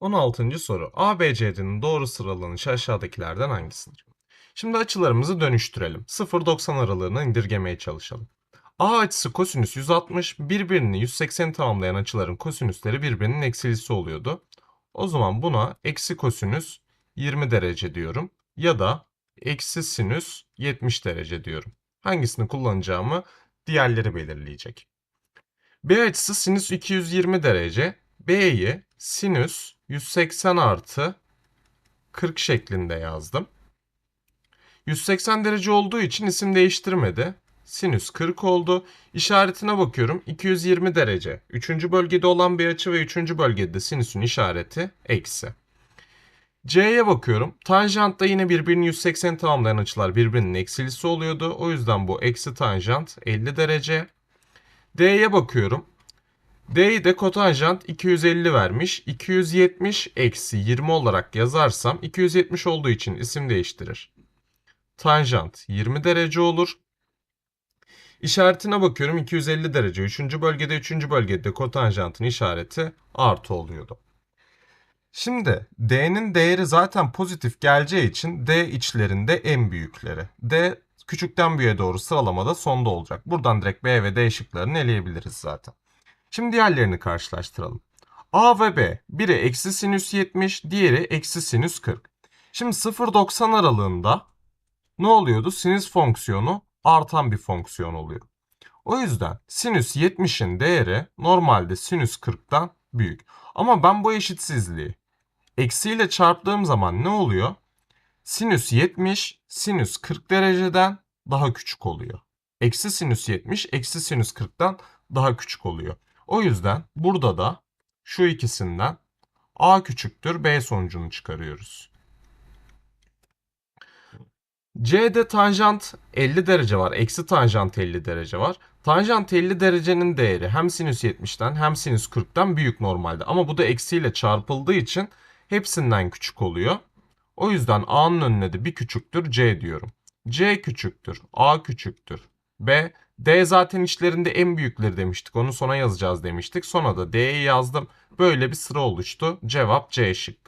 16. soru. ABCD'nin doğru sıralanışı aşağıdakilerden hangisidir? Şimdi açılarımızı dönüştürelim. 0-90 aralığına indirgemeye çalışalım. A açısı kosinüs 160, birbirini 180 tamamlayan açıların kosinüsleri birbirinin eksilisi oluyordu. O zaman buna eksi kosinüs 20 derece diyorum ya da eksi sinüs 70 derece diyorum. Hangisini kullanacağımı diğerleri belirleyecek. B açısı sinüs 220 derece. B'yi sinüs 180 artı 40 şeklinde yazdım. 180 derece olduğu için isim değiştirmedi. Sinüs 40 oldu. İşaretine bakıyorum. 220 derece. Üçüncü bölgede olan bir açı ve üçüncü bölgede sinüsün işareti eksi. C'ye bakıyorum. Tanjantta yine birbirini 180 tamamlayan açılar birbirinin eksilisi oluyordu. O yüzden bu eksi tanjant 50 derece. D'ye bakıyorum. D'yi de kotanjant 250 vermiş. 270 eksi 20 olarak yazarsam 270 olduğu için isim değiştirir. Tanjant 20 derece olur. İşaretine bakıyorum 250 derece. Üçüncü bölgede üçüncü bölgede kotanjantın işareti artı oluyordu. Şimdi D'nin değeri zaten pozitif geleceği için D içlerinde en büyükleri. D küçükten büyüğe doğru sıralamada sonda olacak. Buradan direkt B ve D şıklarını eleyebiliriz zaten. Şimdi diğerlerini karşılaştıralım. A ve B. Biri eksi sinüs 70, diğeri eksi sinüs 40. Şimdi 0-90 aralığında ne oluyordu? Sinüs fonksiyonu artan bir fonksiyon oluyor. O yüzden sinüs 70'in değeri normalde sinüs 40'tan büyük. Ama ben bu eşitsizliği eksiyle çarptığım zaman ne oluyor? Sinüs 70 sinüs 40 dereceden daha küçük oluyor. Eksi sinüs 70 eksi sinüs 40'tan daha küçük oluyor. O yüzden burada da şu ikisinden A küçüktür B sonucunu çıkarıyoruz. C'de tanjant 50 derece var. Eksi tanjant 50 derece var. Tanjant 50 derecenin değeri hem sinüs 70'ten hem sinüs 40'tan büyük normalde. Ama bu da eksiyle çarpıldığı için hepsinden küçük oluyor. O yüzden A'nın önüne de bir küçüktür C diyorum. C küçüktür, A küçüktür, B, D zaten içlerinde en büyükleri demiştik. Onu sona yazacağız demiştik. Sonra da D'yi yazdım. Böyle bir sıra oluştu. Cevap C şıkkı.